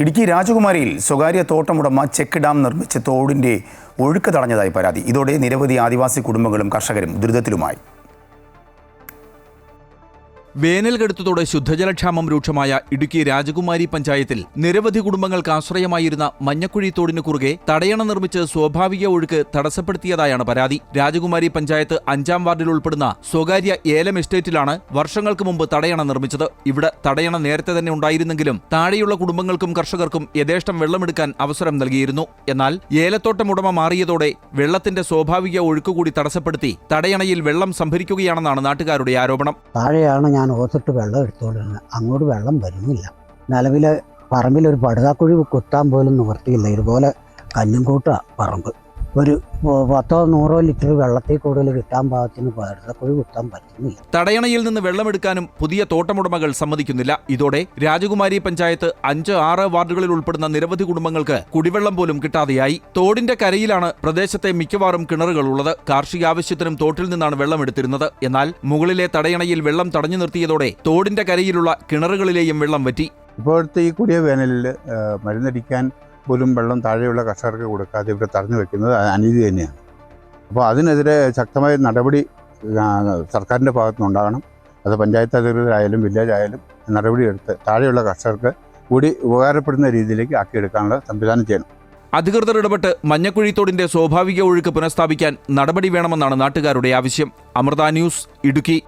ഇടുക്കി രാജകുമാരിയിൽ സ്വകാര്യ തോട്ടമുടമ check dam നിർമ്മിച്ച് തോടിന്റെ ഒഴുക്ക് തടഞ്ഞതായി പരാതി. ഇതോടെ നിരവധി ആദിവാസി കുടുംബങ്ങളും കർഷകരും ദുരിതത്തിലുമായി. വേനൽ കടുത്തതോടെ ശുദ്ധജലക്ഷാമം രൂക്ഷമായ ഇടുക്കി രാജകുമാരി പഞ്ചായത്തിൽ നിരവധി കുടുംബങ്ങൾക്ക് ആശ്രയമായിരുന്ന മഞ്ഞക്കുഴി തോടിനു കുറുകെ തടയണ നിർമ്മിച്ച് സ്വാഭാവിക ഒഴുക്ക് തടസ്സപ്പെടുത്തിയതായാണ് പരാതി. രാജകുമാരി പഞ്ചായത്ത് അഞ്ചാം വാർഡിൽ ഉൾപ്പെടുന്ന സ്വകാര്യ ഏലം എസ്റ്റേറ്റിലാണ് വർഷങ്ങൾക്ക് മുമ്പ് തടയണ നിർമ്മിച്ചത്. ഇവിടെ തടയണ നേരത്തെ തന്നെ ഉണ്ടായിരുന്നെങ്കിലും താഴെയുള്ള കുടുംബങ്ങൾക്കും കർഷകർക്കും യഥേഷ്ടം വെള്ളമെടുക്കാൻ അവസരം നൽകിയിരുന്നു. എന്നാൽ ഏലത്തോട്ടം ഉടമ മാറിയതോടെ വെള്ളത്തിന്റെ സ്വാഭാവിക ഒഴുക്കുകൂടി തടസ്സപ്പെടുത്തി തടയണയിൽ വെള്ളം സംഭരിക്കുകയാണെന്നാണ് നാട്ടുകാരുടെ ആരോപണം. താഴെയാണ് ഞാൻ ഓത്തിട്ട് വെള്ളം എടുത്തോണ്ടിരുന്നത് അങ്ങോട്ട് വെള്ളം വരുന്നില്ല. നിലവിൽ പറമ്പിൽ ഒരു പടുതാക്കുഴി കുത്താൻ പോലും നിവർത്തിയില്ല ഇതുപോലെ കല്ലും കൂട്ടുക പറമ്പ്. ഒരു പത്തോ നൂറോ ലിറ്റർ വെള്ളത്തിൽ കൂടുതൽ കിട്ടാൻ പാകത്തിന് പടുതാക്കുഴി കുത്താൻ പറ്റുന്നില്ല. തടയണയിൽ നിന്ന് വെള്ളമെടുക്കാനും പുതിയ തോട്ടമുടമകൾ സമ്മതിക്കുന്നില്ല. ഇതോടെ രാജകുമാരി പഞ്ചായത്ത് അഞ്ച് ആറ് വാർഡുകളിൽ ഉൾപ്പെടുന്ന നിരവധി കുടുംബങ്ങൾക്ക് കുടിവെള്ളം പോലും കിട്ടാതെയായി. തോടിന്റെ കരയിലാണ് പ്രദേശത്തെ മിക്കവാറും കിണറുകൾ ഉള്ളത്. കാർഷിക ആവശ്യത്തിനും തോട്ടിൽ നിന്നാണ് വെള്ളമെടുത്തിരുന്നത്. എന്നാൽ മുകളിലെ തടയണയിൽ വെള്ളം തടഞ്ഞു നിർത്തിയതോടെ തോടിന്റെ കരയിലുള്ള കിണറുകളിലെയും വെള്ളം വറ്റി. ഇപ്പോഴത്തെ ഈ കുടിയ വേനലിൽ മരുന്നടിക്കാൻ പോലും വെള്ളം താഴെയുള്ള കർഷകർക്ക് കൊടുക്കാതെ ഇവിടെ തടഞ്ഞു വെക്കുന്നത് അനീതി തന്നെയാണ്. അപ്പോൾ അതിനെതിരെ ശക്തമായ നടപടി സർക്കാരിന്റെ ഭാഗത്തുനിന്നുണ്ടാകണം അത് പഞ്ചായത്ത് അധികൃതരായാലും വില്ലേജ് ആയാലും നടപടിയെടുത്ത് താഴെയുള്ള കർഷകർക്ക് കൂടി ഉപകാരപ്പെടുന്ന രീതിയിലേക്ക് ആക്കിയെടുക്കാനുള്ള സംവിധാനം ചെയ്യണം. അധികൃതർ ഇടപെട്ട് മഞ്ഞക്കുഴിത്തോടിന്റെ സ്വാഭാവിക ഒഴുക്ക് പുനഃസ്ഥാപിക്കാൻ നടപടി വേണമെന്നാണ് നാട്ടുകാരുടെ ആവശ്യം. അമൃത ന്യൂസ് ഇടുക്കി.